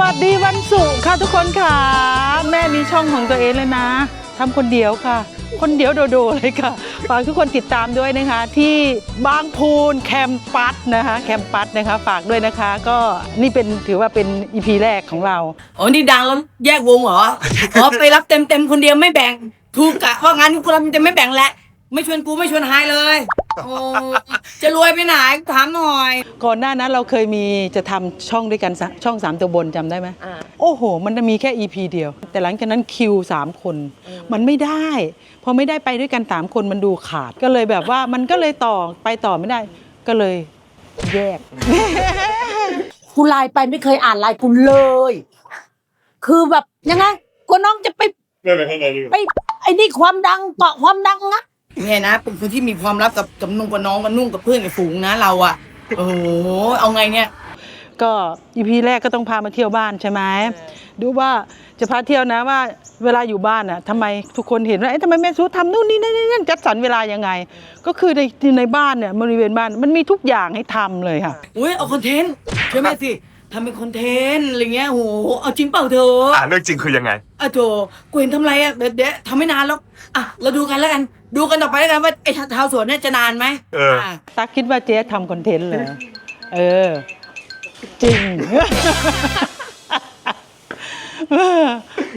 วัสดีวันศุกร์ค่ะทุกคนค่ะ แม่มีช่องของตัวเองเลยนะทำคนเดียวค่ะ คนเดียวโดดๆเลยค่ะฝากทุกคนติดตามด้วยนะคะ ที่บางพูนแคมปัสนะคะ แคมปัสนะคะ ฝากด้วยนะคะ ก็นี่เป็นถือว่าเป็นอีพีแรกของเราอ๋อนี่ดังแล้วแยกวงเหรออ๋อไปรับเต็มเต็มๆคนเดียวไม่แบ่งถูกกะว่างานกูรับเต็มไม่แบ่งแหละ ไม่ชวนกูไม่ชวนไฮเลย โอ้จะรวยไปไหนถามหน่อย ก่อนหน้านั้นเราเคยมีจะทำช่องด้วยกันสะช่องสามตัวบนจำได้ไหมโอ้โห มันจะมีแค่ EP เดียว แต่หลังจากนั้นคิวสามคน มันไม่ได้พอไม่ได้ไปด้วยกันสามคนมันดูขาดก็เลยแบบว่ามันก็เลยต่อไปต่อไม่ได้ ก็เลยแยก กูไลน์ไปไม่เคยอ่านไลน์กูเลย คือแบบยังไงกลัวน้องจะไป ไม่เป็นข้างในดีกไปว่าไอ้นี่ความดังเกาะความดังนะ เนี่ยนะ เป็นคนที่มีความลับกับกับนุ่งกับน้องกับนุ่งกับเพื่อนกับฝูงนะเราอะโอ้โหเอาไงเนี่ย ก็อีพีแรกก็ต้องพามาเที่ยวบ้านใช่ไหมดูว่าจะพาเที่ยวนะว่าเวลาอยู่บ้านอะทำไมทุกคนเห็นว่าเอ๊ะทำไมแม่ซูทำนู่นนี่นั่นนั่นจัดสรรเวลายังไง ก็คือในในบ้านเนี่ยบริเวณบ้านมันมีทุกอย่างให้ทำเลยค่ะ อุ้ยเอาคอนเทนต์ใช่ไหมสิ ทำเป็นคอนเทนต์อะไรเงี้ยโอ้โหเอาจริงเปล่าเธออ่าเรื่องจริงคือยังไงอะโถกูเห็นทำไรอะเดี๋ยวเดี๋ยวทำไม่นานแล้วอะเราดูกันแล้วกัน ดูกันต่อไปแล้วกันว่าไอ้ชาวสวนเนี่ยจะนานไหมเออะตักคิดว่าเจ๊ทำคอนเทนต์เลยเออ จริง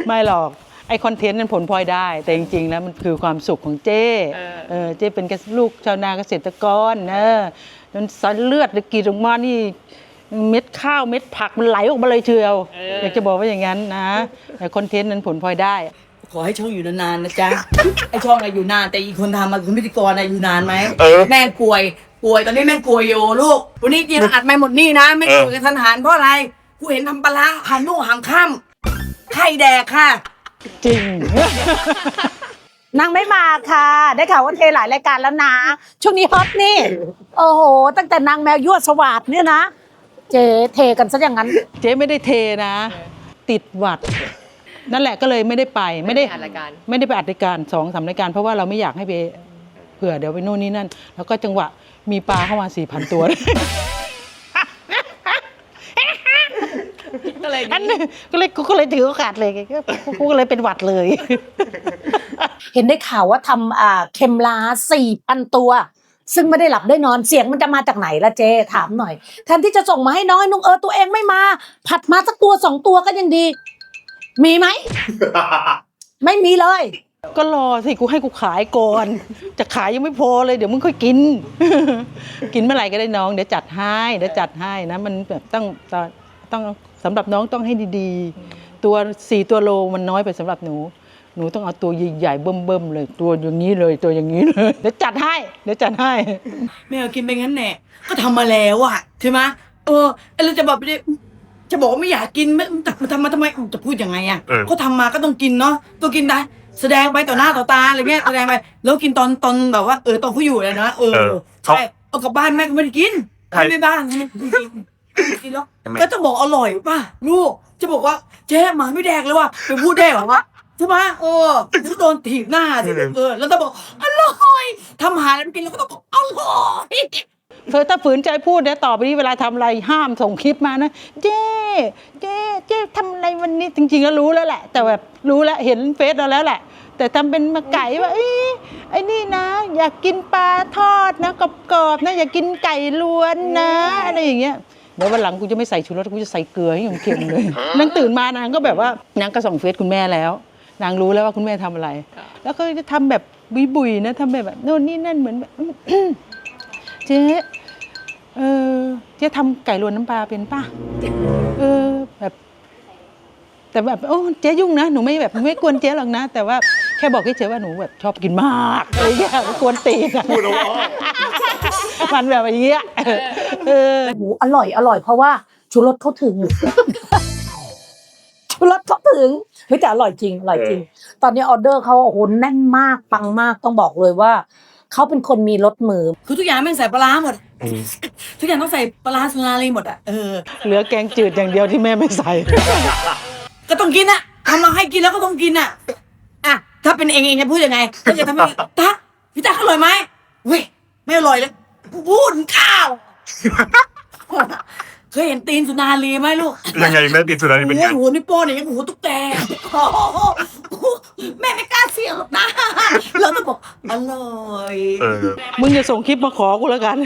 ไม่หรอกไอคอนเทนต์นั้นผลพลอยได้ แต่จริงๆแล้วมันคือความสุขของเจ้เออเจ้เป็นลูกชาวนาเกษตรกรเออจนสันเลือดหรือกรีดออกมานี่ เม็ดข้าวเม็ดผักมันไหลออกมาเลยเชียว อยากจะบอกว่าอย่างนั้นนะ แต่คอนเทนต์นั้นผลพลอยได้ ขอให้ช่องอยู่นานๆนะจ๊ะ ไอช่องอะอยู่นานแต่อีกคนทำมาคุณพิธีกรอะอยู่นานไหมเออ แม่งป่วย ป่วยตอนนี้แม่งป่วยอยู่ลูก วันนี้กินอัดไม่หมดนี่นะไม่ป่วยกันทันหันเพราะอะไร กูเห็นทำปลาร้าหันนู่นหันข้ามไข่แดกค่ะ จริง นางไม่มาค่ะ ได้ข่าวว่าเทหลายรายการแล้วนะ ช่วงนี้ฮอตนี่ โอ้โห ตั้งแต่นางแมวยั่วสวัสดเนี่ยนะ เจเทกันซะอย่างนั้น เจ๊ไม่ได้เทนะ ติดหวัด นั่นแหละก็เลยไม่ได้ไปไม่ได้อัดรายการ ไม่ได้ไปอัดรายการสองสามรายการ เพราะว่าเราไม่อยากให้ไปเผื่อเดี๋ยวไปนู่นนี่นั่น แล้วก็จังหวะมีปลาเข้ามาสี่พันตัว ก็เลยอันนี้ก็เลยกูก็เลยถือโอกาสเลยก็กูก็เลยเป็นหวัดเลย เห็นได้ข่าวว่าทำอ่าเข็มลาสี่พันตัว ซึ่งไม่ได้หลับได้นอนเสียงมันจะมาจากไหนละเจถามหน่อย แทนที่จะส่งมาให้น้อยนุ่งเออตัวเองไม่มา ผัดมาสักตัวสองตัวก็ยังดี มีไหม ไม่มีเลย ก็รอสิกูให้กูขายก่อน จะขายยังไม่พอเลยเดี๋ยวมึงค่อยกิน กินเมื่อไหร่ก็ได้น้องเดี๋ยวจัดให้เดี๋ยวจัดให้นะ มันแบบต้องต้องต้องสำหรับน้องต้องให้ดีๆ ตัวสี่ตัวโลมันน้อยไปสำหรับหนู หนูต้องเอาตัวใหญ่ๆเบิ่มๆเลย ตัวอย่างนี้เลยตัวอย่างนี้เลยเดี๋ยวจัดให้เดี๋ยวจัดให้ไม่เอากินไปงั้นแน่ก็ทำมาแล้วอะใช่ไหมเออไอ้เราจะบอกไปดิจะบอกว่าไม่อยากกินไม่แต่ทำมาทำไมจะพูดยังไงอะเออ ก็ทำมาก็ต้องกินเนาะต้องกินได้ แสดงไปต่อหน้าต่อตาอะไรเงี้ยแสดงไปแล้วกินตอนตอนแบบว่าเออตอนเขาอยู่เลยนะเออเออใช่เอากลับบ้านแม่ก็ไม่ได้กินใช่ให้ไม่บ้านให้ไม่กินไม่กินแล้วทำไมก็ต้องบอกอร่อยป่ะลูกจะบอกว่าเจ๊หมาไม่แดกเลยว่ะไปพูดได้เหรอวะ ใช่ไหมเออจะโดนถีบหน้าสิเออแล้วต้องบอกอร่อยทำอาหารแล้วกินแล้วก็ต้องบอกอร่อยเธอถ้าฝืนใจพูดเนี่ยต่อไปนี้เวลาทำอะไรห้ามส่งคลิปมานะเจ๊เจ๊เจ๊ทำอะไรวันนี้จริงๆแล้วรู้แล้วแหละ แต่แบบรู้แล้วเห็นเฟซเราแล้วแหละ แต่ทำเป็นมาไก่ว่าเอ้ยไอ้นี่นะ อยากกินปลาทอดนะกรอบๆนะอยากกินไก่ล้วนนะอะไรอย่างเงี้ยเดี๋ยววันหลังกูจะไม่ใส่ชูรสกูจะใส่เกลือให้เค็มๆเลยนางตื่นมานางก็แบบว่านางก็ส่องเฟซคุณแม่แล้ว นางรู้แล้วว่าคุณแม่ทำอะไร แล้วก็จะทำแบบบุยๆนะทำแบบโน่นนี่นั่นเหมือนแบบเจ๊เออเจ๊ทำไก่รวนน้ำปลาเป็นป่ะเออแบบ แต่แบบโอ้เจ๊ยุ่งนะหนูไม่แบบไม่กวนเจ๊หรอกนะ แต่ว่าแค่บอกเฉยๆว่าหนูแบบชอบกินมากอะไรอย่างเงี้ยกวนตีนอะพูดแล้วว่ามันแบบอย่างเงี้ยเออหมูอร่อยอร่อยเพราะว่าชูรสเขาถึงชู รสเขาถึงเฮ้ยแต่อร่อยจริงอร่อยจริง ตอนนี้ออเดอร์เขาโอ้โหแน่นมากปังมากต้องบอกเลยว่าเขาเป็นคนมีรสมือ คือทุกอย่างแม่งใส่ปลาร้าหมด ทุกอย่างต้องใส่ปลาร้าสุนารีหมดอะเออเหลือแกงจืดอย่างเดียวที่แม่ไม่ใส่ ก็ต้องกินอะทำมาให้กินแล้วก็ต้องกินอะอะถ้าเป็นเองเองจะพูดยังไงถ้าจะทำให้ตาพี่ตาอร่อยไหมเว้ยไม่อร่อยเลยพูดข้าว เคยเห็นตีนสุนารีไหมลูกยังไงแม่ติดสุดานี่เป็นไงโอ้โหนี่วโป้เนี่ยยังหัวตุ๊กแกโอ้โหแม่ไม่กล้าเสี่ยงหรอกนะแล้วต้องบอกอร่อยเออมึงจะส่งคลิปมาขอกูแล้วกัน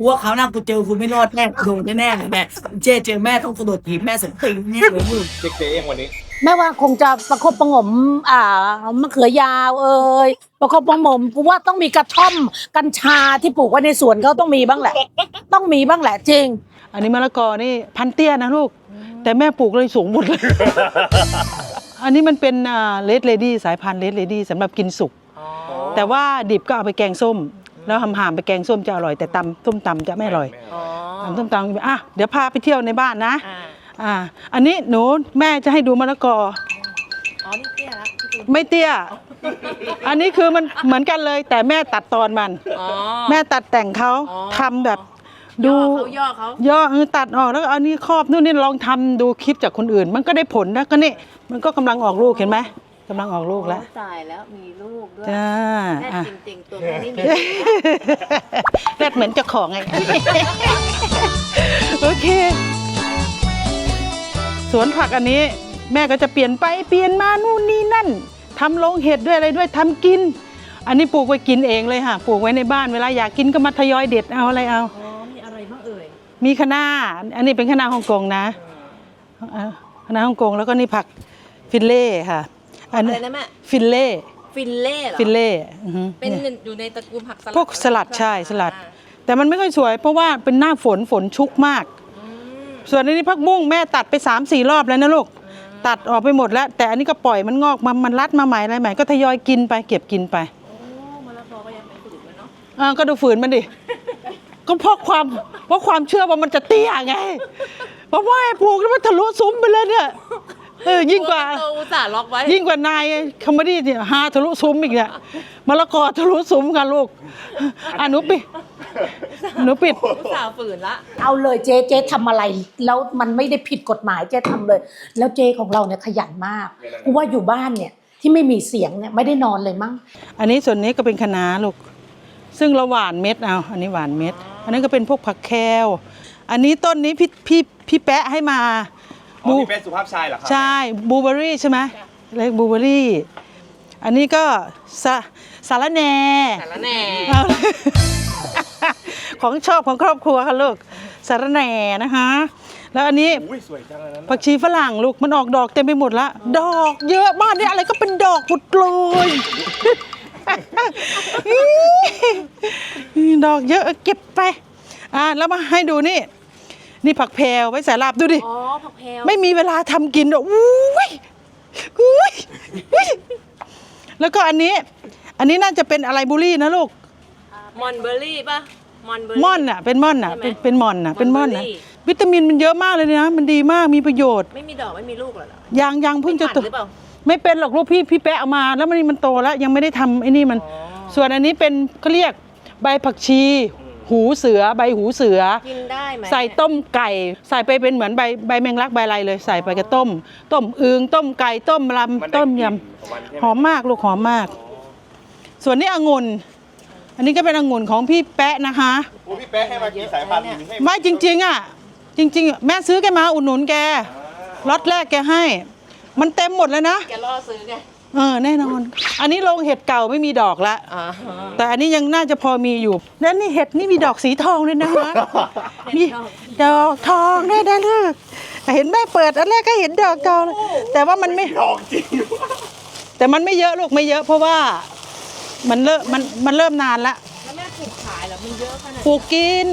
หัวเขาวหน้ากูเจอคุณไม่รอดแน่โดนแน่ๆเลยแม่เจ๊เจอแม่ต้องกระโดดถีบแม่สักตีนเนี่ยเลยมึงเจ๊เจ๊เองวันนี้ แม่ว่าคงจะประคบประหงมอ่ามะเขือยาวเอ่ยประคบประหงมกูว่าต้องมีกระท่อมกัญชาที่ปลูกไว้ในสวนเขาต้องมีบ้างแหละ ต้องมีบ้างแหละจริง อันนี้มะละกอนี่พันเตี้ยนะลูก แต่แม่ปลูกเลยสูงหมดเลย อันนี้มันเป็นเลดเลดี้สายพันธุ์เลดเลดี้สำหรับกินสุก แต่ว่าดิบก็เอาไปแกงส้ม แล้วหำๆไปแกงส้มจะอร่อยแต่ตำส้มตำจะไม่อร่อยตำส้มตำอะเดี๋ยวพาไปเที่ยวในบ้านนะ อ่า อันนี้หนูแม่จะให้ดูมะละกอ อ๋อนี่เตี้ยละพี่คุณไม่เตี้ย อันนี้คือมันเหมือนกันเลย แต่แม่ตัดตอนมัน อ๋อ แม่ตัดแต่งเขาอ๋อ ทำแบบดู ย่อเขาย่อเขาย่อเออตัดออกแล้วก็เอานี่ครอบนู่นนี่ลองทำดูคลิปจากคนอื่น มันก็ได้ผลนะก็นี่มันก็กำลังออกลูกเห็นไหมกำลังออกลูกแล้วตายแล้วมีลูกด้วยจ้าแม่อะ จริงๆตัวแม่นี่มีแรดเหมือนเจ้าของไง โอเค สวนผักอันนี้แม่ก็จะเปลี่ยนไปเปลี่ยนมานู่นนี่นั่นทำโรงเห็ดด้วยอะไรด้วยทำกิน อันนี้ปลูกไว้กินเองเลยค่ะ ปลูกไว้ในบ้านเวลาอยากกินก็มาทยอยเด็ดเอาอะไรเอาอ๋อมีอะไรบ้างเอ่ยมีคะน้าอันนี้เป็นคะน้าฮ่องกงนะอ่าคะน้าฮ่องกงแล้วก็นี่ผักฟิลเล่ค่ะอันอะนี้ไรนะแม่ฟิลเล่ฟินเล่เหรอฟิลเล่อือฮึเป็นเนี่ยอยู่ในตระกูลผักสลัดพวกสลัดใช่สลัดอ่าแต่มันไม่ค่อยสวยเพราะว่าเป็นหน้าฝนฝนชุกมากอืม ส่วนอันนี้ผักบุ้งแม่ตัดไป3ามสี่รอบแล้วนะลูก ตัดออกไปหมดแล้ว แต่อันนี้ก็ปล่อยมันงอกมามันรัดมาใหม่อะไรใหม่ก็ทยอยกินไปเก็บกินไปโอ้มะละกอก็ยังเป็นฝืนเลยเนาะอ่าก็ดูฝืนมันดิ ก็เพราะความเพราะความเชื่อว่ามันจะเตี้ยไงเพราะว่าไอ้ปลูกแล้วมันทะลุซุ้มไปเลยเนี่ย เออยิ่งกว่าโตอุตส่าห์ล็อกไว้ยิ่งกว่านายคอมเมดี้เนี่ยฮาทะลุซุ้มอีกเนี่ยมะละกอทะลุซุ้มกันลูกอะหนูปิดหนูปิด อุตส่าห์ฝืนละเอาเลยเจ๊เจ๊ทำอะไร แล้วมันไม่ได้ผิดกฎหมายเจ๊ทำเลย แล้วเจ๊ของเราเนี่ยขยันมากกูว่าอยู่บ้านเนี่ยที่ไม่มีเสียงเนี่ยไม่ได้นอนเลยมั้ง อันนี้ส่วนนี้ก็เป็นคะน้าลูก ซึ่งเราหวานเม็ดเอา อันนี้หวานเม็ด อันนั้นก็เป็นพวกผักแคลอันนี้ต้นนี้พี่พี่พี่แปะให้มา อ๋อนี่เป็นสุภาพชายเหรอครัใช่บลูเบอรี่ใช่ไหมเรียกบลูเบอรี่ อันนี้ก็สะสาระแหน่ สารแหน่เอาของชอบของครอบครัวค่ะลูกสาระแหน่นะคะ แล้วอันนี้อุ้ยสวยจังเลยนั้นผักชีฝรั่งลูกมันออกดอกเต็มไปหมดละ ดอกเยอะบ้านนี้อะไรก็เป็นดอกหมดเลยดอกเยอะเก็บไป อ่าแล้วมาให้ดูนี่ นี่ผักแพรวไว้ใส่ลาบดูดิ อ๋อผักแพรวไม่มีเวลาทำกินหรอกอุ้ยอุ้ยอุ้ยแล้วก็อันนี้ อันนี้น่าจะเป็นอะไรบุรี่นะลูก มอนเบอร์รี่ป่ะมอนเบอร์รี่ ม่อนอะ เป็นม่อนอะ ใช่ไหมเป็นเป็นม่อนอะ เป็นม่อนอะมอนเบอร์รี่ วิตามินมันเยอะมากเลยนะ มันดีมาก มีประโยชน์ ไม่มีดอกไม่มีลูกเหรอ ยังยังเพิ่งจะผัดโตหรือเปล่า ไม่เป็นหรอกลูกพี่พี่แปะเอามาแล้วมันมันโตแล้วยังไม่ได้ทำไอ้นี่มันอ๋อส่วนอันนี้เป็นเขาเรียกใบผักชี หูเสือใบหูเสือ กินได้ไหมใส่ต้มไก่ ใส่ไปเป็นเหมือนใบใบแมงลักใบอะไรเลย ใส่ไปกับต้ม ต้มอึงต้มไก่ต้มลำต้มยำหอมมากลูกหอมมาก ส่วนนี้องุ่นอันนี้ก็เป็นองุ่นของพี่แปะนะคะโอ้พี่แป๊ะให้มากี่สายพันธุ์ให้ไม่จริง ๆ อะ จริง ๆ แม่ซื้อแกมาอุดหนุนแกล็อตแรกแกให้ มันเต็มหมดเลยนะแกล่อซื้อไง เออแน่นอน อันนี้โรงเห็ดเก่าไม่มีดอกละอ่าแต่อันนี้ยังน่าจะพอมีอยู่แล้วนี่เห็ดนี่มีดอกสีทองเลยนะคะ มีดอกทองด้วยนะลูกเห็นแม่เปิดอันแรกก็เห็นดอกทองเลยแต่ว่ามันไม่ ดอกจริงแต่มันไม่เยอะลูกไม่เยอะเพราะว่ามันเริ่มมันมันเริ่มนานละแล้วแม่ปลูกขายเหรอมันเยอะขนาดปลูกกิน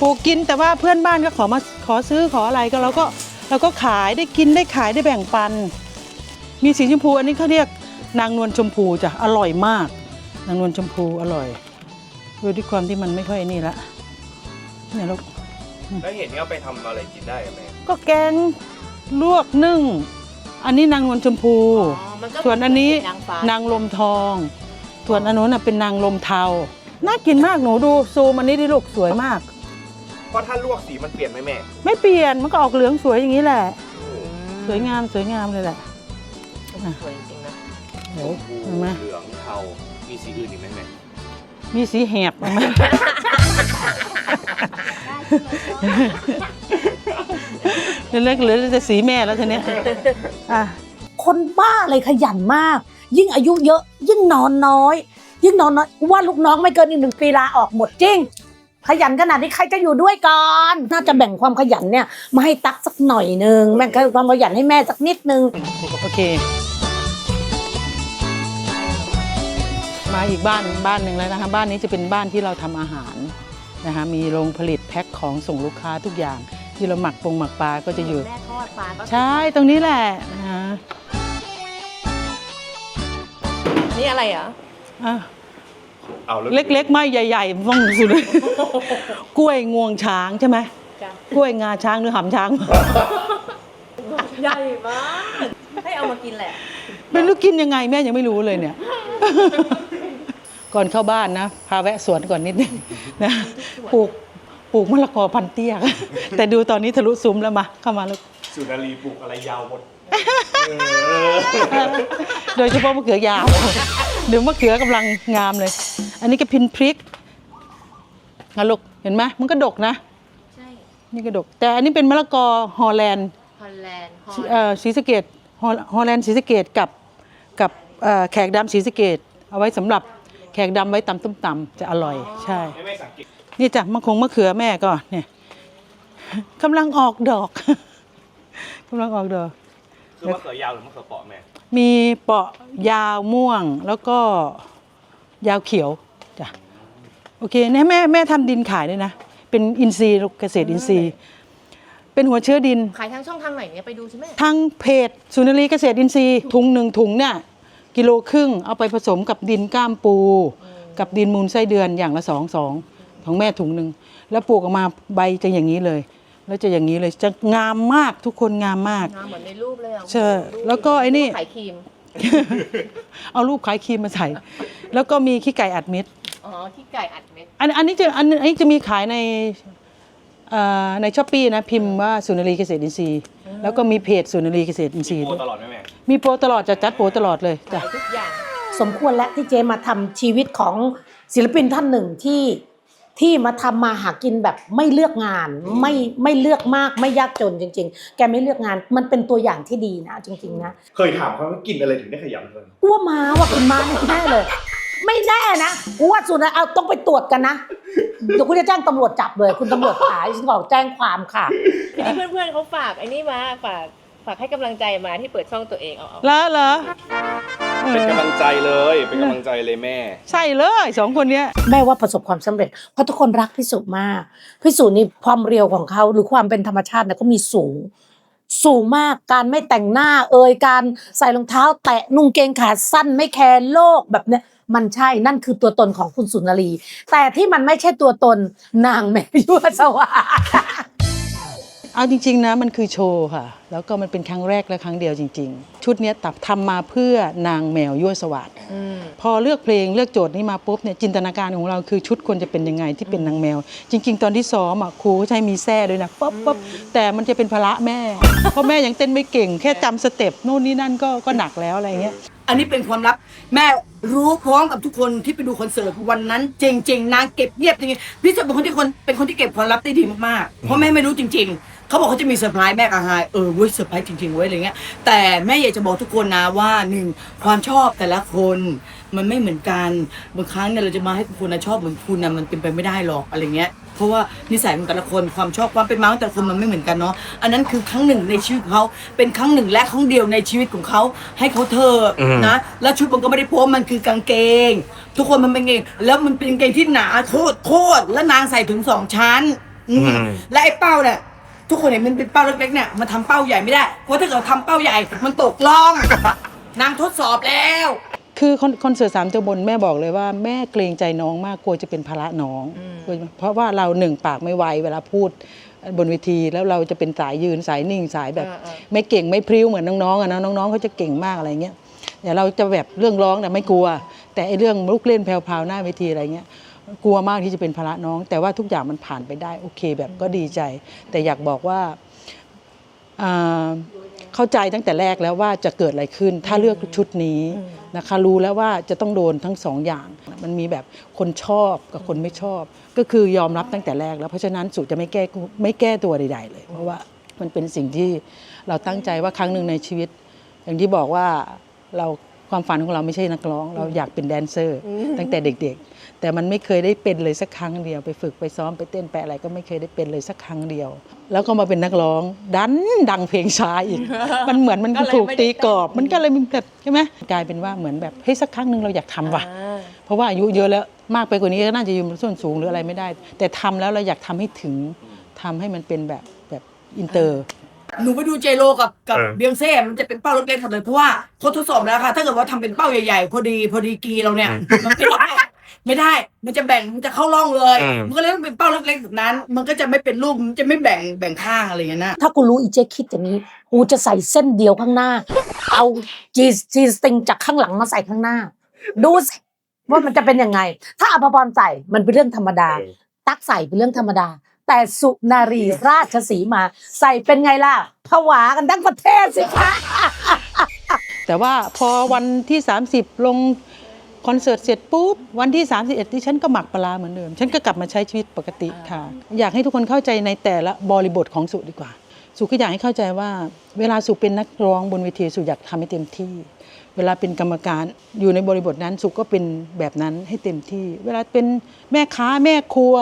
ปลูกกินแต่ว่าเพื่อนบ้านก็ขอมาขอซื้อขออะไรก็เราก็เราก็ขายได้กินได้ขายได้แบ่งปัน มีสีชมพูอันนี้เขาเรียกนางนวลชมพูจ้ะอร่อยมาก นางนวลชมพูอร่อยด้วยความที่มันไม่ค่อยนี่ละเนี่ยลูกแล้วเห็นนี่เอาไปทำอะไรกินได้อะแม่ก็แกงลวกนึ่ง อันนี้นางนวลชมพูอ๋อมันก็ส่วนอันนี้นางฟ้านางลมทอง ส่วนอันนู้นน่ะเป็นนางลมเทา น่ากินมากหนูดูซูมอันนี้ดิลูกสวยมาก เพราะถ้าลวกสีมันเปลี่ยนไหมแม่ไม่เปลี่ยนมันก็ออกเหลืองสวยอย่างนี้แหละสวยงามสวยงามเลยแหละ สวยจริงๆนะโอ้เห็นไหมเหลืองเทา มีสีอื่นอีกไหมแม่มีสีแหบเอาไหมชเล็กๆเหลือแต่สีแม่แล้วทีเนี้ยอะคนบ้าเลยขยันมาก ยิ่งอายุเยอะ ยิ่งนอนน้อย ยิ่งนอนน้อยว่าลูกน้องไม่เกินอีกหนึ่งปีลาออกหมดจริง ขยันขนาดนี้ใครจะอยู่ด้วยก่อนน่าจะแบ่งความขยันเนี่ยมาให้ตักสักหน่อยหนึ่งแบ่งความขยันให้แม่สักนิดนึงโอเค มาอีกบ้านบ้านหนึ่งแล้วนะคะบ้านนี้จะเป็นบ้านที่เราทำอาหารนะคะมีโรงผลิตแพ็คของส่งลูกค้าทุกอย่างที่เราหมักปรุงหมักปลาก็จะอยู่แม่ทอดปลาก็ใช่ตรงนี้แหละนะคะอันนี่อะไรอะอะเอาแล้วเล็กๆ ไม่ใหญ่ๆต้องสุดกล้วยงวงช้างใช่ไหมจ้ะกล้วยงาช้างหรือหำช้าง ใหญ่มากให้เอามากินแหละ ไม่รู้กินยังไงแม่ยังไม่รู้เลยเนี่ย ก่อนเข้าบ้านนะ พาแวะสวนก่อนนิดนึงนะปลูกปลูกมะละกอพันเตี้ย แต่ดูตอนนี้ทะลุซุ้มแล้วมาเข้ามาลูกสุนารีปลูกอะไรยาวหมดโดยเฉพาะมะเขือยาวเดี๋ยวมะเขือกำลังงามเลย อันนี้ก็พินพริกนะลูกเห็นไหมมันก็ดกนะใช่นี่ก็ดก แต่อันนี้เป็นมะละกอฮอลแลนด์ฮอลแลนด์ฮอลเอ่อศรีสะเกดฮอลฮอลแลนด์ศรีสะเกดกับกับเอ่อแขกดำศรีสะเกดเอาไว้สำหรับแขกดำไว้ตำต้มตำจะอร่อยใช่ ไม่ไม่สังเกตนี่จ้ะมะคงมะเขือแม่ก็เนี่ยกำลังออกดอก กำลังออกดอก คือมะเขือยาวหรือมะเขือเปราะแม่มีเปาะยาวม่วงแล้วก็ยาวเขียวจ้ะโอเคเนี่ยแม่แม่ทำดินขายด้วยนะ เป็นอินทรีย์เกษตรอินทรีย์ เป็นหัวเชื้อดิน ขายทางช่องทางไหนเนี่ยไปดูใช่ไหมทางเพจสุนทรีเกษตรอินทรีย์ถุงหนึ่งถุงเนี่ย กิโลครึ่งเอาไปผสมกับดินก้ามปู กับดินมูลไส้เดือนอย่างละสองสองของแม่ถุงหนึ่งแล้วปลูกออกมาใบจะอย่างนี้เลย แล้วจะอย่างนี้เลยจะงามมากทุกคนงามมาก งามเหมือนในรูปเลยอะใช่แล้วก็ไอ้นี่ ขายครีม เอารูปขายครีมมาใส่ แล้วก็มีขี้ไก่อัดเม็ดอ๋อ ที่ไก่อัดเม็ด อันอันนี้จะอันอันนี้จะมีขายในเอ่อในช้อปปีนะพิมพ์ว่าสุนทรีเกษตรอินทรีย์แล้วก็มีเพจสุนทรีเกษตรอินทรีย์โปรด้วยตลอดไหมแม่มีโปรตลอดจะจัดโปรตลอดเลยจ้ะขายทุกอย่างสมควรแล้วที่เจมาทำชีวิตของศิลปินท่านหนึ่งที่ที่มาทำมาหากินแบบไม่เลือกงานไม่ไม่เลือกมากไม่ยากจนจริง ๆ แกไม่เลือกงานมันเป็นตัวอย่างที่ดีนะจริงๆนะเคยถามเขาว่ากินอะไรถึงได้ขยันเลยกูว่ามาว่ากินมาแน่ๆเลย ไม่แน่นะกูว่าสุดนะเอาต้องไปตรวจกันนะเดี๋ยวคุณจะแจ้งตำรวจจับเลย คุณตำรวจขายฉันบอกแจ้งความค่ะ ทีนี้เพื่อนๆเขาฝากไอ้นี่มาฝากฝากให้กำลังใจมาที่เปิดช่องตัวเองเอาเอาแล้วเหรอเอเป็นอกำลังใจเลย เป็นกำลังใจเลยแม่ ใช่เลยสองคนเนี้ย แม่ว่าประสบความสำเร็จ เพราะทุกคนรักพี่สุมากพี่สุนี่ความเรียวของเขาหรือความเป็นธรรมชาติเนี่ยก็มีสูง สูงมากการไม่แต่งหน้าเอ่ยการใส่รองเท้า แตะนุ่งเกงขาสั้นไม่แคร์โลกแบบเนี้ย มันใช่นั่นคือตัวตนของคุณสุนารี แต่ที่มันไม่ใช่ตัวตนนางแม่ยั่วสวาทเอาจริง ๆ นะมันคือโชว์ค่ะ แล้วก็มันเป็นครั้งแรกและครั้งเดียวจริง ๆ ชุดเนี้ยตับทำมาเพื่อนางแมวยั่วสวัสดอืมพอเลือกเพลงเลือกโจทย์นี้มาปุ๊บเนี่ยจินตนาการของเราคือชุดควรจะเป็นยังไงที่เป็นนางแมว จริง ๆ ตอนที่ซ้อมอะครูก็ใช้มีแซ่ด้วยนะป๊บป๊บแต่มันจะเป็นภาระแม่ เพราะแม่ยังเต้นไม่เก่ง แค่จำสเต็ปโน่นนี่นั่นก็ก็หนักแล้วอะไรเงี้ยอันนี้เป็นความลับแม่ รู้พร้อมกับทุกคนที่ไปดูคอนเสิร์ตวันนั้นเจ๋งๆนางเก็บเงียบจริงๆพี่สุเป็นคนที่คนเป็นคนที่เก็บความลับได้ดีมากๆเพราะแม่ไม่รู้จริง ๆ เขาบอกเขาจะมีเซอร์ไพรส์แม่กับไฮายเออเว้ยเซอร์ไพรส์จริงๆเว้ยอะไรเงี้ยแต่แม่อยากจะบอกทุกคนนะว่าหนึ่งความชอบแต่ละคนมันไม่เหมือนกันบางครั้งเนี่ยเราจะมาให้คนนะชอบเหมือนคุณนะมันเป็นไปไม่ได้หรอกอะไรเงี้ย เพราะว่านิสัยของแต่ละคนความชอบความเป็นมาของแต่ละคนมันไม่เหมือนกันเนาะอันนั้นคือครั้งหนึ่งในชีวิตของเขาเป็นครั้งหนึ่งและครั้งเดียวในชีวิตของเขาให้เขาเธอะอืมนะแล้วชุดมันก็ไม่ได้โป๊มันคือกางเกง ทุกคนมันเป็นกางเกงแล้วมันเป็นกางเกงที่หนาโคตรโคตรแล้วนางใส่ถึงสองชั้นอืม และไอ้เป้าเนี่ยทุกคนเห็นมันเป็นเป้าเล็กๆเนี่ยมันทำเป้าใหญ่ไม่ได้เพราะถ้าเกิดทำเป้าใหญ่มันตกล่อง นางทดสอบแล้ว คือคอนคอนเสิร์ตสามตัวบนแม่บอกเลยว่าแม่เกรงใจน้องมากกลัวจะเป็นภาระน้องกลัวจะเพราะว่าเราหนึ่งปากไม่ไวเวลาพูดบนเวทีแล้วเราจะเป็นสายยืนสายนิ่งสายแบบอ่าอ่าไม่เก่งไม่พริ้วเหมือนน้องๆอะนะน้องๆเขาจะเก่งมากอะไรเงี้ยแต่เราจะแบบเรื่องร้องเนี่ยไม่กลัว แต่ไอ้เรื่องลุกเล่นแพรวๆหน้าเวทีอะไรเงี้ยกลัวมากที่จะเป็นภาระน้อง แต่ว่าทุกอย่างมันผ่านไปได้โอเคแบบก็ดีใจ แต่อยากบอกว่าอ่า เข้าใจตั้งแต่แรกแล้วว่าจะเกิดอะไรขึ้น ถ้าเลือกชุดนี้นะคะรู้แล้วว่าจะต้องโดนทั้งสองอย่าง มันมีแบบคนชอบกับคนไม่ชอบ ก็คือยอมรับตั้งแต่แรกแล้วเพราะฉะนั้นสุจะไม่แก้ไม่แก้ตัวใด ๆ เลย เพราะว่ามันเป็นสิ่งที่เราตั้งใจว่าครั้งหนึ่งในชีวิต อย่างที่บอกว่าเราความฝันของเราไม่ใช่นักร้อง เราอยากเป็นแดนเซอร์ ตั้งแต่เด็กๆ แต่มันไม่เคยได้เป็นเลยสักครั้งเดียวไปฝึกไปซ้อมไปเต้นไปอะไรก็ไม่เคยได้เป็นเลยสักครั้งเดียว แล้วก็มาเป็นนักร้อง ดันดังเพลงช้าอีก มันเหมือนมันก็เลยถูกไม่ได้ตีกรอบ มันก็เลยมีแบบใช่ไหมกลายเป็นว่าเหมือนแบบเฮ้ยสักครั้งหนึ่งเราอยากทำว่ะอ่าเพราะว่าอายุเยอะแล้วมากไปกว่านี้ก็น่าจะอยู่บนส่วนสูงหรืออะไรไม่ได้ แต่ทำแล้วเราอยากทำให้ถึงทำให้มันเป็นแบบแบบอินเตอร์หนูไปดูเจโรกับกับเออเบียงเซ่มันจะเป็นเป้าเล็กๆหมดเลยเพราะว่าเขาทดสอบแล้วค่ะ ถ้าเกิดว่าทำเป็นเป้าใหญ่ๆ พอดีพอดีกีเราเนี่ยมันไม่ได้ ไม่ได้ มันจะแบ่งมันจะเข้าร่องเลย อืม มันก็เลยต้องเป็นเป้าเล็กๆแบบนั้น มันก็จะไม่เป็นรูปมันจะไม่แบ่งแบ่งข้างอะไรอย่างเงี้ยนะถ้ากูรู้อีเจคิดอย่างนี้ กูจะใส่เส้นเดียวข้างหน้า เอาจีจีสติงจากข้างหลังมาใส่ข้างหน้า ดูสิว่ามันจะเป็นยังไง ถ้าอภพรใส่มันเป็นเรื่องธรรมดา ตักใส่เป็นเรื่องธรรมดา แต่สุนารีราชสีมา ใส่เป็นไงล่ะผวากันทั้งประเทศสิคะแต่ว่าพอวันที่ 30 ลงค อนเสิร์ตเสร็จปุ๊บวันที่ 31ที่ฉันก็หมักปลาร้าเหมือนเดิม ฉันก็กลับมาใช้ชีวิตปกติค่ะ อยากให้ทุกคนเข้าใจในแต่ละบริบทของสุดีกว่า สุก็อยากให้เข้าใจว่าเวลาสุเป็นนักร้องบนเวทีสุอยากทำให้เต็มที่ เวลาเป็นกรรมการอยู่ในบริบทนั้น สุก็เป็นแบบนั้นให้เต็มที่ เวลาเป็นแม่ค้าแม่ครัว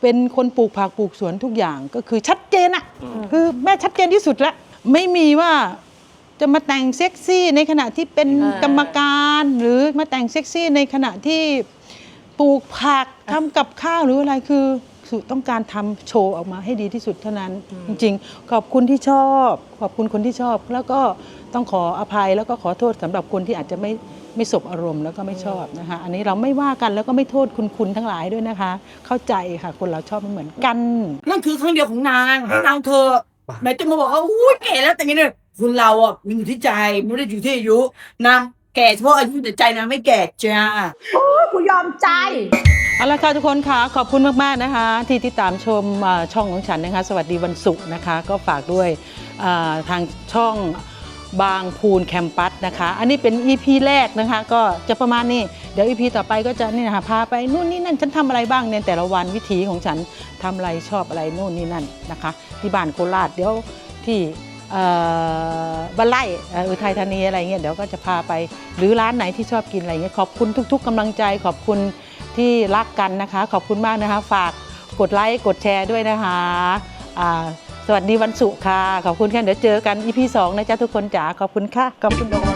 เป็นคนปลูกผักปลูกสวนทุกอย่างก็คือชัดเจนอะคือแม่ชัดเจนที่สุดแล้วไม่มีว่า จะมาแต่งเซ็กซี่ในขณะที่เป็นอ่ากรรมการหรือมาแต่งเซ็กซี่ในขณะที่ปลูกผักทำกับข้าวหรืออะไรคือสุต้องการทำโชว์ออกมาให้ดีที่สุดเท่านั้น จริงๆ ขอบคุณที่ชอบ ขอบคุณคนที่ชอบ แล้วก็ต้องขออภัยแล้วก็ขอโทษสำหรับคนที่อาจจะไม่ไม่สบอารมณ์แล้วก็ไม่ชอบนะคะ อันนี้เราไม่ว่ากันแล้วก็ไม่โทษคุณคุณทั้งหลายด้วยนะคะ เข้าใจค่ะคนเราชอบไม่เหมือนกัน นั่นคือครั้งเดียวของนางให้นางเธอะไหนจะมาบอกว่าอุ้ยแก่แล้วแต่งนี้เนี่ย คุณเราอะมันอยู่ที่ใจไม่ได้อยู่ที่อายุนางแก่เฉพาะอายุแต่ใจนางไม่แก่จ้ากูยอมใจ เอาละค่ะทุกคนค่ะขอบคุณมาก ๆ นะคะ ที่ติดตามชมอ่าช่องของฉันนะคะ สวัสดีวันศุกร์นะคะ ก็ฝากด้วยอ่าทางช่องบางพูนแคมปัสนะคะ อันนี้เป็น EP แรกนะคะ ก็จะประมาณนี้ เดี๋ยว EP ต่อไปก็จะนี่นะคะพาไปนู่นนี่นั่นฉันทำอะไรบ้างในแต่ละวันวิถีของฉันทำอะไรชอบอะไรนู่นนี่นั่นนะคะ ที่บ้านโคราชเดี๋ยวที่เอ่อ บ้านไร่อุทัยธานีอะไรเงี้ยเดี๋ยวก็จะพาไป หรือร้านไหนที่ชอบกินอะไรเงี้ยขอบคุณทุก ๆกำลังใจขอบคุณที่รักกันนะคะ ขอบคุณมากนะคะ ฝากกดไลค์กดแชร์ด้วยนะคะสวัสดีวันศุกร์ค่ะขอบคุณค่ะเดี๋ยวเจอกันอีพีสองนะจ๊ะทุกคนจ๋าขอบคุณค่ะขอบคุณดอกไม้